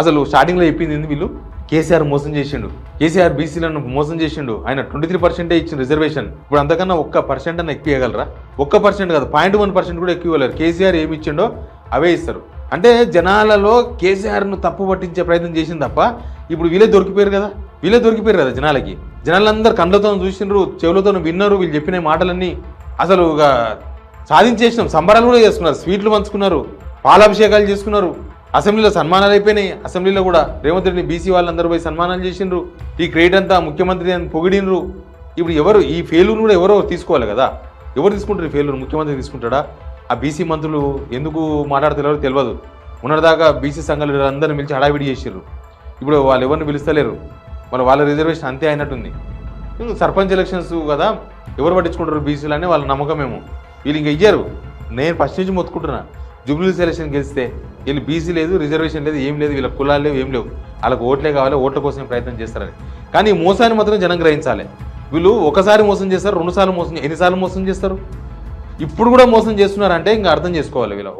అసలు స్టార్టింగ్లో చెప్పింది ఏంది వీళ్ళు? కేసీఆర్ మోసం చేసిండు. కేసీఆర్ బీసీలను మోసం చేసిండు. ఆయన ట్వంటీ త్రీ పర్సెంటే ఇచ్చిన రిజర్వేషన్ ఇప్పుడు అంతకన్నా ఒక్క పర్సెంట్ అన్న ఎక్కువ ఇవ్వగలరా? ఒక్క పర్సెంట్ కాదు పాయింట్ వన్ పర్సెంట్ కూడా ఎక్కువ ఇవ్వలేరు. కేసీఆర్ ఏమి ఇచ్చిండో అవే ఇస్తారు. అంటే జనాలలో కేసీఆర్ను తప్పు పట్టించే ప్రయత్నం చేసింది తప్ప ఇప్పుడు వీళ్ళే దొరికిపోయారు కదా? వీళ్ళే దొరికిపోయారు కదా జనాలకి? జనాలందరూ కండ్లతో చూసిండ్రు చెవులతో విన్నారు వీళ్ళు చెప్పిన మాటలన్నీ అసలు ఇక సాధించేసినాం. సంబరాలు కూడా చేసుకున్నారు స్వీట్లు పంచుకున్నారు పాలాభిషేకాలు చేసుకున్నారు. అసెంబ్లీలో సన్మానాలు అయిపోయినాయి. అసెంబ్లీలో కూడా రేవంత్ రెడ్డి బీసీ వాళ్ళందరూ పోయి సన్మానాలు చేసిండ్రు. ఈ క్రెడిట్ అంతా ముఖ్యమంత్రి అని పొగిడినరు ఇప్పుడు ఎవరు ఈ ఫెయిల్ను కూడా ఎవరో తీసుకోవాలి కదా? ఎవరు తీసుకుంటారు ఫెయిల్ను ముఖ్యమంత్రి తీసుకుంటాడా? ఆ బీసీ మంత్రులు ఎందుకు మాట్లాడుతున్నారో తెలియదు. ఉన్నదాకా బీసీ సంఘాలు అందరిని పిలిచి హడావిడి చేసిర్రు ఇప్పుడు వాళ్ళు ఎవరిని పిలుస్తలేరు. మరి వాళ్ళ రిజర్వేషన్ అంతే అయినట్టుంది. సర్పంచ్ ఎలక్షన్స్ కదా ఎవరు పట్టించుకుంటారు బీసీలు అని వాళ్ళ నమ్మకమేమో వీళ్ళు ఇంకా ఇయ్యారు. నేను ఫస్ట్ నుంచి మొత్తుకుంటున్నా. జూబ్లీ సెలక్షన్ గెలిస్తే వీళ్ళు బీసీ లేదు రిజర్వేషన్ లేదు ఏం లేదు వీళ్ళ కులాలు లేవు ఏం లేవు. వాళ్ళకి ఓట్లే కావాలి ఓట్ల కోసం ప్రయత్నం చేస్తారని. కానీ ఈ మోసాన్ని మాత్రం జనం గ్రహించాలి. వీళ్ళు ఒకసారి మోసం చేస్తారు రెండుసార్లు మోసం ఎన్నిసార్లు మోసం చేస్తారు? ఇప్పుడు కూడా మోసం చేస్తున్నారంటే ఇంకా అర్థం చేసుకోవాలి వీళ్ళు